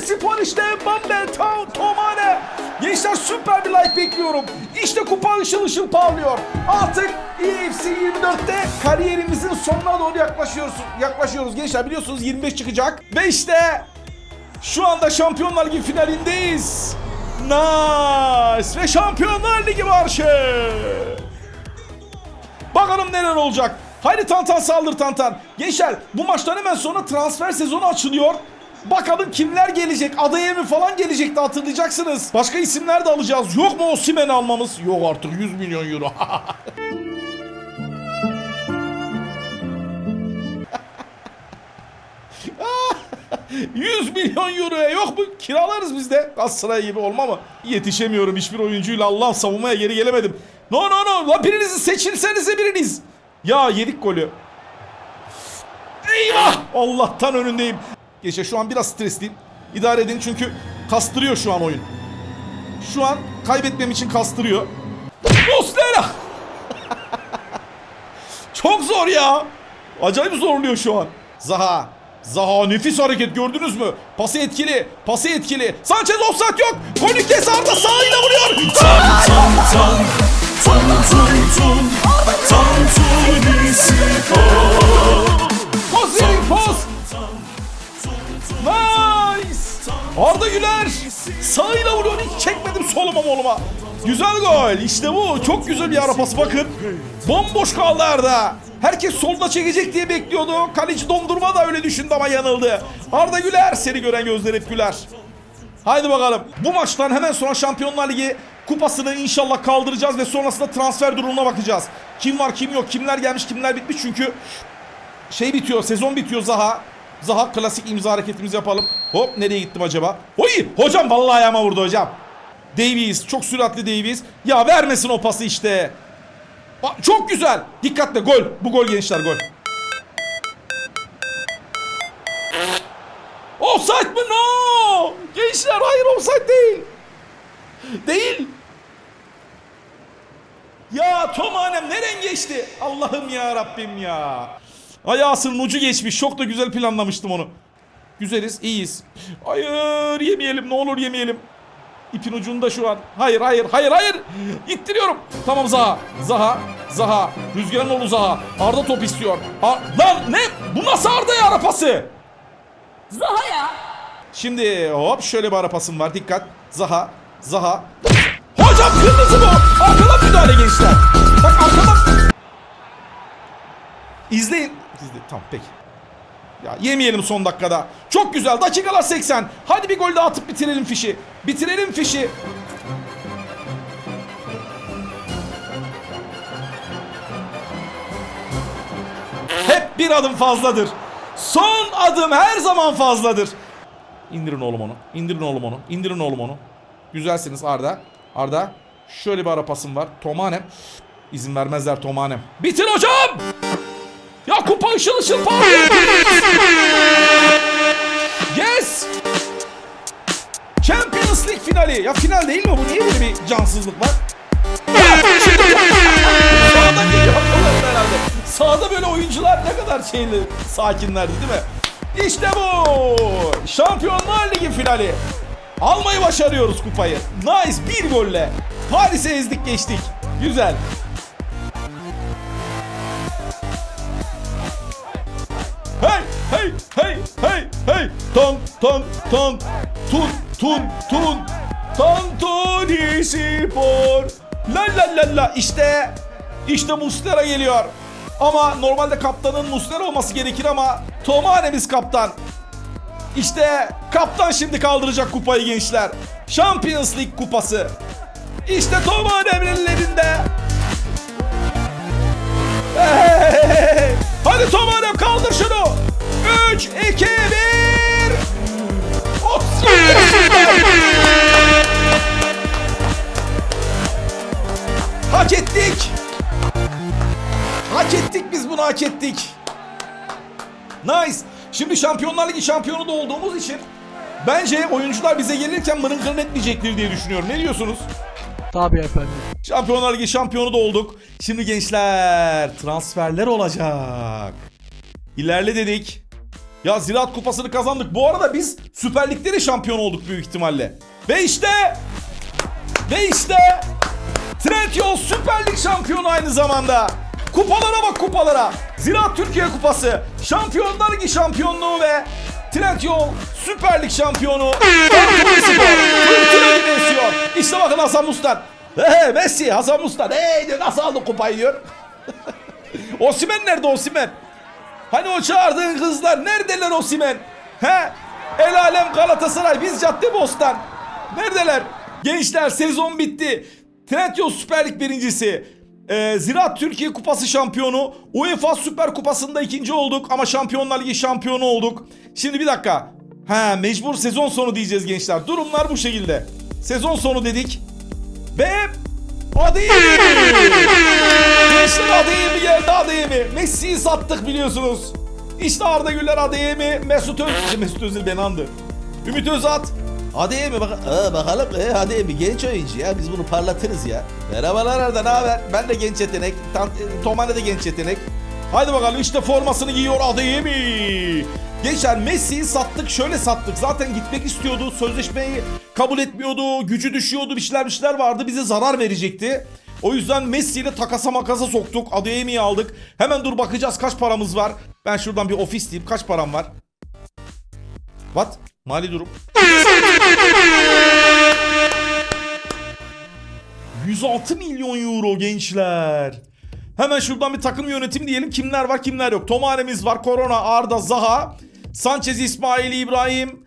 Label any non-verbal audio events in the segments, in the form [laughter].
Spor işte Mbappe, Tao, Tomane. Gençler süper bir like bekliyorum. İşte kupa ışıl ışıl parlıyor. Artık EFC 24'te kariyerimizin sonuna doğru yaklaşıyoruz. Yaklaşıyoruz gençler biliyorsunuz 25 çıkacak. Ve işte şu anda Şampiyonlar Ligi finalindeyiz. Nice ve Şampiyonlar Ligi marşı. Bakalım neler olacak. Haydi Tantan saldır Tantan. Gençler bu maçtan hemen sonra transfer sezonu açılıyor. Bakalım kimler gelecek? Adayemi falan gelecekti hatırlayacaksınız. Başka isimler de alacağız. Yok mu Osimhen almamız? Yok artık 100 milyon euro. [laughs] ...100 milyon euroya yok mu? Kiralarız biz de. Galatasaray gibi olma mı? Yetişemiyorum hiçbir oyuncuyla Allah'ım savunmaya geri gelemedim. No no no. La birinizi seçilsenize biriniz. Ya yedik golü. Eyvah! Allah'tan önündeyim. Geçe şu an biraz stresliyim. İdare edin çünkü kastırıyor şu an oyun. Şu an kaybetmem için kastırıyor. Muslera! Çok zor ya. Acayip zorluyor şu an. Zaha. Zaha nefis hareket gördünüz mü? Pası etkili. Pası etkili. Sanchez offside yok. Golü kes Arda sağıyla vuruyor. Tan tan tan Tun tun tun Tantuni spor Pozitif poz. Nice. Arda Güler sağıyla vuruyor. Hiç çekmedim soluma moluma. Güzel gol. İşte bu. Çok güzel bir ara pası bakın. Bomboş kaldı Arda. Herkes solda çekecek diye bekliyordu. Kaleci dondurma da öyle düşündü ama yanıldı. Arda Güler seni gören gözler hep güler. Haydi bakalım. Bu maçtan hemen sonra Şampiyonlar Ligi kupasını inşallah kaldıracağız ve sonrasında transfer durumuna bakacağız. Kim var kim yok, kimler gelmiş kimler bitmiş çünkü şey bitiyor, sezon bitiyor Zaha. Zaha klasik imza hareketimizi yapalım. Hop nereye gittim acaba? Oy! Hocam vallahi ayağıma vurdu hocam. Davies, çok süratli Davies. Ya vermesin o pası işte. Aa, Çok güzel. Dikkatle gol. Bu gol gençler gol. Offside mı? No! Gençler hayır offside değil. Değil. Ya Tomanem neren geçti? Allah'ım ya Rabbim ya. Ayağısının ucu geçmiş. Çok da güzel planlamıştım onu. Güzeliz, iyiyiz. Hayır, yemeyelim. Ne olur yemeyelim. İpin ucunda şu an. Hayır, hayır, hayır, hayır. İttiriyorum. Tamam Zaha. Zaha. Zaha. Rüzgarın oğlu Zaha. Arda top istiyor. Ar- Lan ne? Bu nasıl Arda ya arapası? Zaha ya. Şimdi hop şöyle bir ara pasım var. Dikkat. Zaha. Zaha. Hocam kırmızı bu. Arkadan müdahale gençler. Bak arkadan. İzleyin. İzleyin. Tamam peki. Ya yemeyelim son dakikada. Çok güzel. Dakikalar 80. Hadi bir gol daha atıp bitirelim fişi. Bitirelim fişi. Hep bir adım fazladır. Son adım her zaman fazladır. İndirin oğlum onu. İndirin oğlum onu. İndirin oğlum onu. Güzelsiniz Arda. Arda. Şöyle bir ara pasım var. Tomanem. İzin vermezler Tomanem. Bitir hocam! Ya kupa ışıl ışıl parlıyor. Yes! Champions League finali. Ya final değil mi bu? Niye böyle bir cansızlık var? Sağda böyle oyuncular ne kadar şeyli, sakinlerdi değil mi? İşte bu. Şampiyonlar Ligi finali. Almayı başarıyoruz kupayı. Nice bir golle. Paris'e ezdik geçtik. Güzel. Hey hey hey Ton ton ton Tun tun tun. Tantuni Spor. La la la la. İşte işte Muslera geliyor. Ama normalde kaptanın Muslera olması gerekir ama Tomane'miz kaptan. İşte kaptan şimdi kaldıracak kupayı gençler. Champions League kupası. İşte Tomane'nin ellerinde Hey! Hadi Tomanem kaldır şunu. 3, 2, 1. Hak ettik. Hak ettik biz bunu hak ettik. Nice. Şimdi Şampiyonlar Ligi şampiyonu da olduğumuz için bence oyuncular bize gelirken mırın kırın etmeyecektir diye düşünüyorum. Ne diyorsunuz? Tabii efendim. Şampiyonlar Ligi şampiyonu da olduk. Şimdi gençler transferler olacak. İlerle dedik. Ya Ziraat Kupası'nı kazandık. Bu arada biz Süper Lig'de de şampiyon olduk büyük ihtimalle. Ve işte ve işte Trendyol Süper Lig şampiyonu aynı zamanda. Kupalara bak kupalara. Ziraat Türkiye Kupası, Şampiyonlar Ligi şampiyonluğu ve Trendyol Süper Lig şampiyonu. İşte bakın Hasan Mustan. He Messi, Hasan Mustan. Hey diyor nasıl aldı kupayı diyor. [laughs] Osimen nerede Osimen? Hani o çağırdığın kızlar neredeler Osimen? He? El alem Galatasaray biz Caddebostan. Neredeler? Gençler sezon bitti. Trendyol Süper Lig birincisi. Ee, Ziraat Türkiye Kupası şampiyonu. UEFA Süper Kupası'nda ikinci olduk ama Şampiyonlar Ligi şampiyonu olduk. Şimdi bir dakika. Ha mecbur sezon sonu diyeceğiz gençler. Durumlar bu şekilde. Sezon sonu dedik. Ve Adeyemi. [laughs] Gençler Adeyemi Adeyemi. Messi'yi sattık biliyorsunuz. İşte Arda Güler Adeyemi. Mesut Özil. Mesut Özil beni andı. Ümit Özat. Adeyemi bak Aa, bakalım e, Adeyemi genç oyuncu ya biz bunu parlatırız ya. Merhabalar Arda ne haber? Ben de genç yetenek. Tam, e, Tomane de genç yetenek. Haydi bakalım işte formasını giyiyor Adeyemi. Gençler Messi'yi sattık şöyle sattık. Zaten gitmek istiyordu. Sözleşmeyi kabul etmiyordu. Gücü düşüyordu. Bir şeyler bir şeyler vardı. Bize zarar verecekti. O yüzden Messi ile takasa makasa soktuk. Adeyemi'yi aldık. Hemen dur bakacağız kaç paramız var. Ben şuradan bir ofis diyeyim. Kaç param var? What? Mali durum. 106 milyon euro gençler. Hemen şuradan bir takım yönetimi diyelim. Kimler var kimler yok. Tomane'miz var. Korona, Arda, Zaha. Sanchez, İsmail, İbrahim.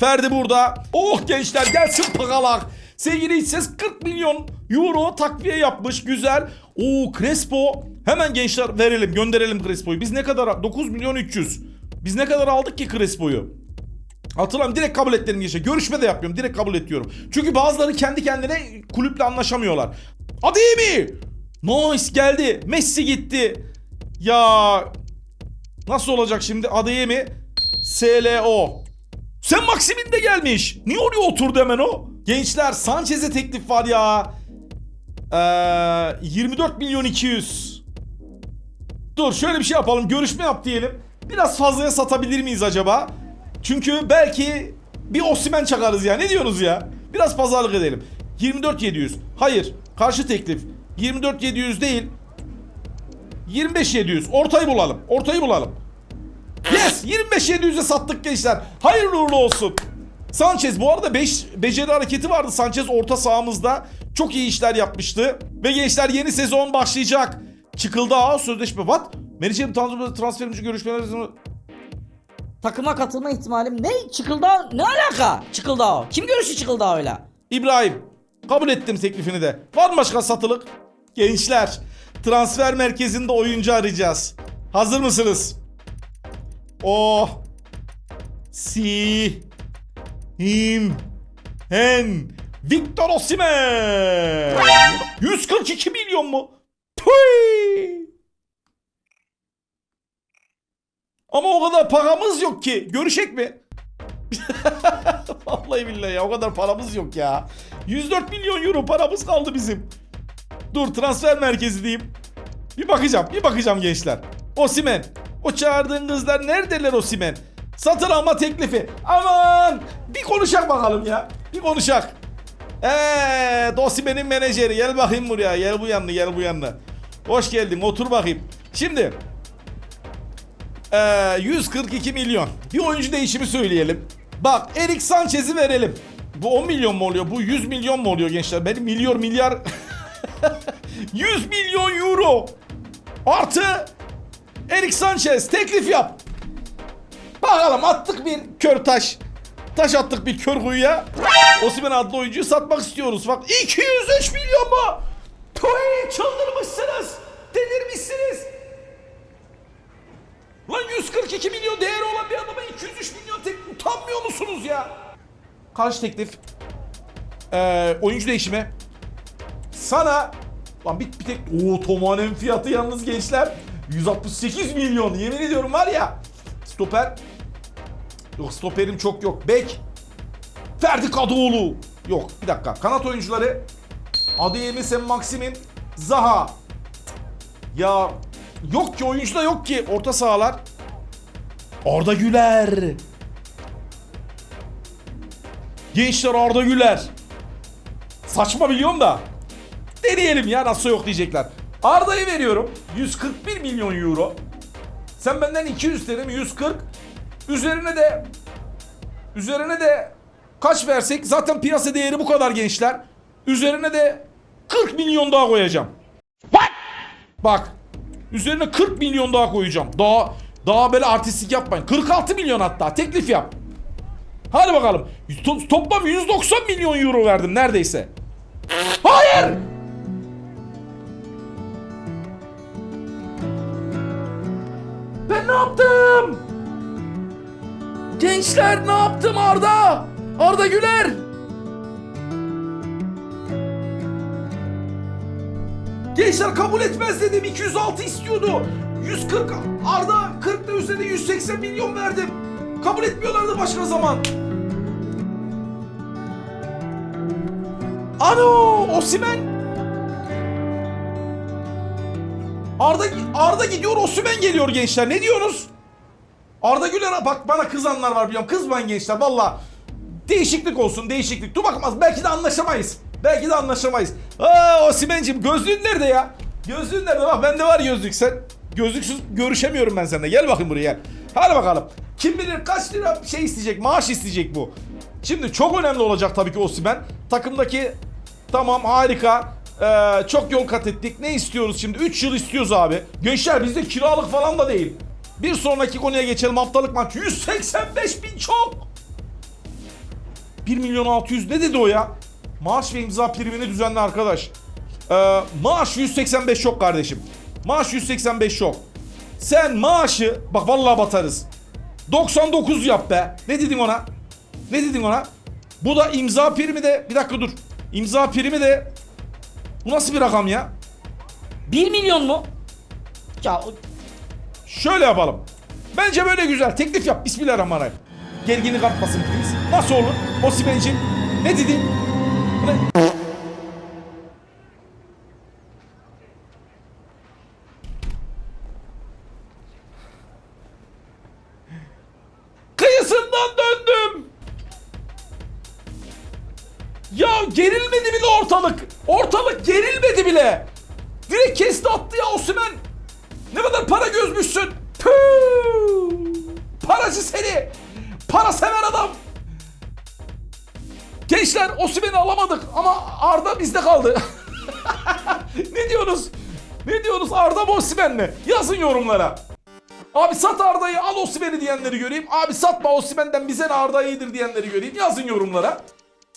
Ferdi burada. Oh gençler gelsin pagalar. Sevgili iç ses 40 milyon euro takviye yapmış. Güzel. Oo Crespo. Hemen gençler verelim gönderelim Crespo'yu. Biz ne kadar 9 milyon 300. Biz ne kadar aldık ki Crespo'yu? Hatırlam direkt kabul et dedim gençler. Görüşme de yapmıyorum. Direkt kabul et diyorum. Çünkü bazıları kendi kendine kulüple anlaşamıyorlar. Ademi! Nice geldi. Messi gitti. Ya nasıl olacak şimdi? Ademi SLO. Sen Maximin de gelmiş. Niye oraya oturdu hemen o? Gençler Sanchez'e teklif var ya. Ee, 24 milyon 200. Dur şöyle bir şey yapalım. Görüşme yap diyelim. Biraz fazlaya satabilir miyiz acaba? Çünkü belki bir Osimen çakarız ya. Ne diyorsunuz ya? Biraz pazarlık edelim. 24 700. Hayır. Karşı teklif. 24 700 değil. 25 700. Ortayı bulalım. Ortayı bulalım. Yes! 25 700'e sattık gençler. Hayırlı uğurlu olsun. Sanchez bu arada 5 beceri hareketi vardı Sanchez orta sahamızda. Çok iyi işler yapmıştı. Ve gençler yeni sezon başlayacak. Çıkıldı ha sözleşme. What? Mericem transferimci görüşmeler Takıma katılma ihtimalim ne? Çıkıldağ ne alaka? Çıkıldağ. Kim görüşü Çıkıldağ öyle? İbrahim kabul ettim teklifini de. Var mı başka satılık? Gençler transfer merkezinde oyuncu arayacağız. Hazır mısınız? Oh. Si. Him. Hen. Victor Osimhen. 142 milyon mu? Tüy. Ama o kadar paramız yok ki. Görüşek mi? [laughs] Vallahi billahi ya o kadar paramız yok ya. 104 milyon euro paramız kaldı bizim. Dur transfer merkezi diyeyim. Bir bakacağım, bir bakacağım gençler. Osimen. O çağırdığın kızlar neredeler Osimen? Satın alma teklifi. Aman bir konuşak bakalım ya. Bir konuşak. Eee Osimen'in menajeri gel bakayım buraya. Gel bu yanına gel bu yanına. Hoş geldin otur bakayım. Şimdi ee, 142 milyon. Bir oyuncu değişimi söyleyelim. Bak Erik Sanchez'i verelim. Bu 10 milyon mu oluyor? Bu 100 milyon mu oluyor gençler? Benim milyar milyar [laughs] 100 milyon euro. Artı Erik Sanchez teklif yap. Bakalım attık bir kör taş. Taş attık bir kör kuyuya. Osimhen adlı oyuncuyu satmak istiyoruz. Bak 203 milyon mu? Toy çıldırmışsınız. Delirmişsiniz. Lan 142 milyon değeri olan bir adama 203 milyon tek utanmıyor musunuz ya? Karşı teklif. Ee, oyuncu değişimi. Sana lan bir, bir tek o Tomanen fiyatı yalnız gençler 168 milyon yemin ediyorum var ya. Stoper. Yok stoperim çok yok. Bek. Ferdi Kadıoğlu. Yok bir dakika. Kanat oyuncuları. Adeyemi Sen Maksimin. Zaha. Ya Yok ki oyuncu da yok ki orta sahalar. Arda Güler. Gençler Arda Güler. Saçma biliyorum da. Deneyelim ya nasıl yok diyecekler. Arda'yı veriyorum. 141 milyon euro. Sen benden 200 dedim 140. Üzerine de üzerine de kaç versek zaten piyasa değeri bu kadar gençler. Üzerine de 40 milyon daha koyacağım. Bak. Üzerine 40 milyon daha koyacağım. Daha daha böyle artistik yapmayın. 46 milyon hatta teklif yap. Hadi bakalım. To- toplam 190 milyon euro verdim neredeyse. Hayır! Gençler ne yaptım Arda? Arda Güler. Gençler kabul etmez dedim. 206 istiyordu. 140 Arda 40 da üzerine 180 milyon verdim. Kabul etmiyorlardı başka zaman. Ano Osimen. Arda Arda gidiyor Osimen geliyor gençler. Ne diyorsunuz? Arda Güler'e bak bana kızanlar var biliyorum. Kızmayın gençler valla. Değişiklik olsun değişiklik. Dur bakmaz belki de anlaşamayız. Belki de anlaşamayız. Aa Osimen'cim gözlüğün nerede ya? Gözlüğün nerede? Bak bende var gözlük sen. Gözlüksüz görüşemiyorum ben seninle. Gel bakayım buraya gel. Hadi bakalım. Kim bilir kaç lira şey isteyecek, maaş isteyecek bu. Şimdi çok önemli olacak tabii ki Osimen. Takımdaki tamam harika. Ee, çok yol kat ettik. Ne istiyoruz şimdi? 3 yıl istiyoruz abi. Gençler bizde kiralık falan da değil. Bir sonraki konuya geçelim. Haftalık maç 185 bin çok. 1 milyon 600 ne dedi o ya? Maaş ve imza primini düzenli arkadaş. Ee, maaş 185 yok kardeşim. Maaş 185 yok. Sen maaşı bak vallahi batarız. 99 yap be. Ne dedin ona? Ne dedin ona? Bu da imza primi de bir dakika dur. İmza primi de bu nasıl bir rakam ya? 1 milyon mu? Ya Şöyle yapalım. Bence böyle güzel. Teklif yap. Bismillahirrahmanirrahim. Gerginlik artmasın please. Nasıl olur? Osimen'cim. Ne dedin? Ne? Seni. Para sever adam. Gençler Osimhen'i alamadık ama Arda bizde kaldı. [laughs] ne diyorsunuz? Ne diyorsunuz Arda mı Osimhen mi? Yazın yorumlara. Abi sat Arda'yı al Osimhen'i diyenleri göreyim. Abi satma Osimhen'den bize ne Arda iyidir diyenleri göreyim. Yazın yorumlara.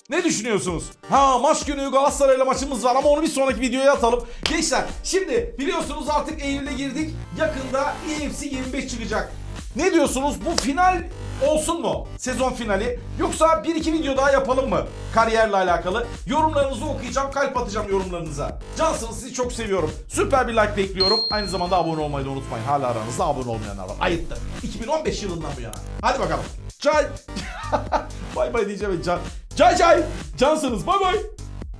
Ne düşünüyorsunuz? Ha maç günü Galatasaray'la maçımız var ama onu bir sonraki videoya atalım. Gençler şimdi biliyorsunuz artık Eylül'e girdik. Yakında EFC 25 çıkacak. Ne diyorsunuz? Bu final olsun mu? Sezon finali. Yoksa bir iki video daha yapalım mı? Kariyerle alakalı. Yorumlarınızı okuyacağım. Kalp atacağım yorumlarınıza. Cansınız sizi çok seviyorum. Süper bir like bekliyorum. Aynı zamanda abone olmayı da unutmayın. Hala aranızda abone olmayanlar var. Ayıptır. 2015 yılından bu yana. Hadi bakalım. Çay. [laughs] bay bay diyeceğim. Can. Çay çay. Cansınız. Bay bay.